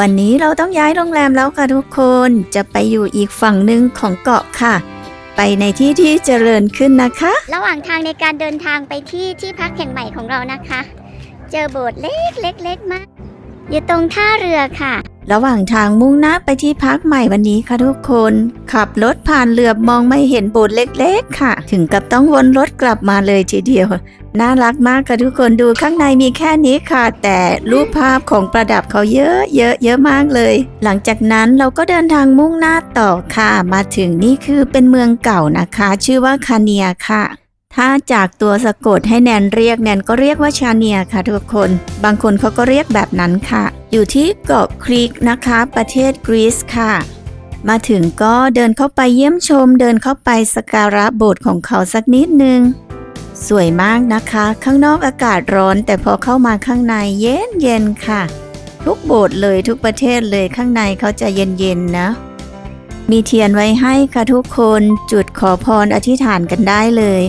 วันนี้เราต้องย้ายโรงแรมแล้วค่ะทุกคนจะไปอยู่อีกฝั่งหนึ่งของเกาะค่ะ ไปในที่ที่เจริญขึ้นนะคะ ระหว่างทางในการเดินทางไปที่ที่พักแห่งใหม่ของเรานะคะ เจอโบสถ์เล็กๆๆมาก อยู่ตรงท่าเรือค่ะ ระหว่างทางมุ่งหน้าไปที่พักใหม่วันนี้ค่ะทุกคน ขับรถผ่านเรือมองไม่เห็นโบสถ์เล็กๆ ค่ะ ถึงกับต้องวนรถกลับมาเลยทีเดียว น่ารักมากค่ะทุกคนดูข้างในมีแค่นี้ค่ะ แต่รูปภาพของประดับเขาเยอะเยอะเยอะมากเลย หลังจากนั้นเราก็เดินทางมุ่งหน้าต่อค่ะ มาถึงนี่คือเป็นเมืองเก่านะคะ ชื่อว่าคาเนียค่ะ ถ้าจากตัวสะกดให้แนนเรียกแนนก็เรียกว่าชาเนียค่ะทุกคน บางคนเขาก็เรียกแบบนั้นค่ะ อยู่ที่เกาะครีกนะคะ ประเทศกรีซค่ะ มาถึงก็เดินเข้าไปเยี่ยมชม เดินเข้าไปสการะโบสถ์ของเขาสักนิดนึง สวยมากนะคะ ข้างนอกอากาศร้อน แต่พอเข้ามาข้างในเย็นเย็นค่ะ ทุกโบสถ์เลยทุกประเทศเลยข้างในเขาจะเย็นเย็นนะมีเทียนไว้ให้ค่ะทุกคนจุดขอพรอธิษฐานกันได้เลย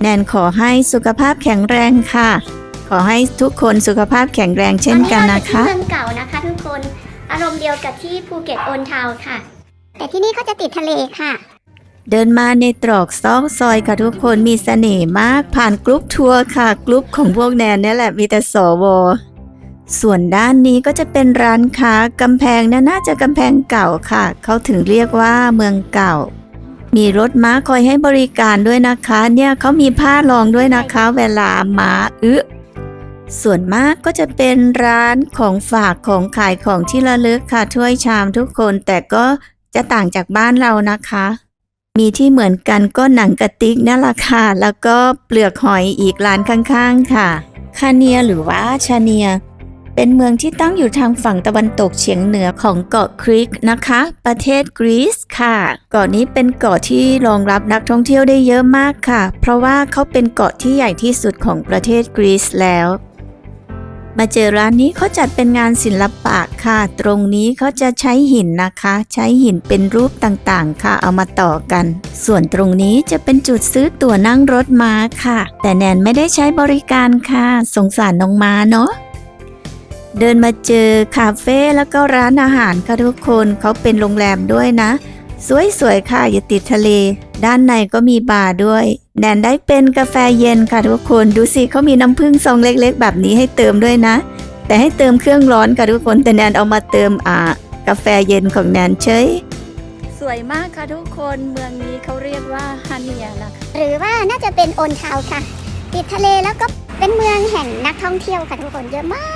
แนนขอให้สุขภาพแข็งแรงค่ะ ขอให้ทุกคนสุขภาพแข็งแรงเช่นกันนะคะ ตอเราอยู่ที่เมืองเก่านะคะทุกคน อารมณ์เดียวกับที่ภูเก็ตโอนทาวน์ค่ะ แต่ที่นี่ก็จะติดทะเลค่ะ เดินมาในตรอกซอกซอยค่ะทุกคนมีเสน่ห์มากผ่านกรุ๊ปทัวร์ค่ะกรุ๊ปของพวกแนนเนี่ยแหละมีแต่สว ส่วนด้านนี้ก็จะเป็นร้านค้ากำแพงน่ะน่าจะกำแพงเก่าค่ะ เขาถึงเรียกว่าเมืองเก่า มีรถม้าคอยให้บริการด้วยนะคะ เนี่ยเขามีผ้ารองด้วยนะคะ เวลาม้าอึส่วนมากก็จะเป็นร้านของฝากของขายของที่ระลึกค่ะถ้วยชามทุกคน แต่ก็จะต่างจากบ้านเรานะคะ มีที่เหมือนกันก็หนังกระติกนั่นแหละค่ะ แล้วก็เปลือกหอยอีกร้านข้างๆค่ะ คาเนียหรือว่าชาเนีย เป็นเมืองที่ตั้งอยู่ทางฝั่งตะวันตกเฉียงเหนือของเกาะคริกนะคะ ประเทศกรีซค่ะ เกาะนี้เป็นเกาะที่รองรับนักท่องเที่ยวได้เยอะมากค่ะ เพราะว่าเขาเป็นเกาะที่ใหญ่ที่สุดของประเทศกรีซแล้ว มาเจอร้านนี้เขาจัดเป็นงานศิลปะค่ะ ตรงนี้เขาจะใช้หินนะคะ ใช้หินเป็นรูปต่างๆ ค่ะ เอามาต่อกัน ส่วนตรงนี้จะเป็นจุดซื้อตั๋วนั่งรถม้าค่ะ แต่แนนไม่ได้ใช้บริการค่ะ สงสารน้องม้าเนาะ เดินมาเจอคาเฟ่แล้วก็ร้านอาหารค่ะทุกคนเขาเป็นโรงแรมด้วยนะ สวยๆค่ะอยู่ติดทะเล ด้านในก็มีบาร์ด้วย แนนได้เป็นกาแฟเย็นค่ะทุกคนดูสิเขามีน้ำผึ้งซองเล็กๆ แบบนี้ให้เติมด้วยนะ แต่ให้เติมเครื่องร้อนค่ะทุกคนแต่แนนเอามาเติมอ่ากาแฟเย็นของแนนเฉยสวยมากค่ะทุกคนเมืองนี้เขาเรียกว่าฮาเนียนะคะหรือว่าน่าจะเป็นโอนทาวค่ะ ติดทะเลแล้วก็เป็นเมืองแห่งนักท่องเที่ยวค่ะทุกคนเยอะมาก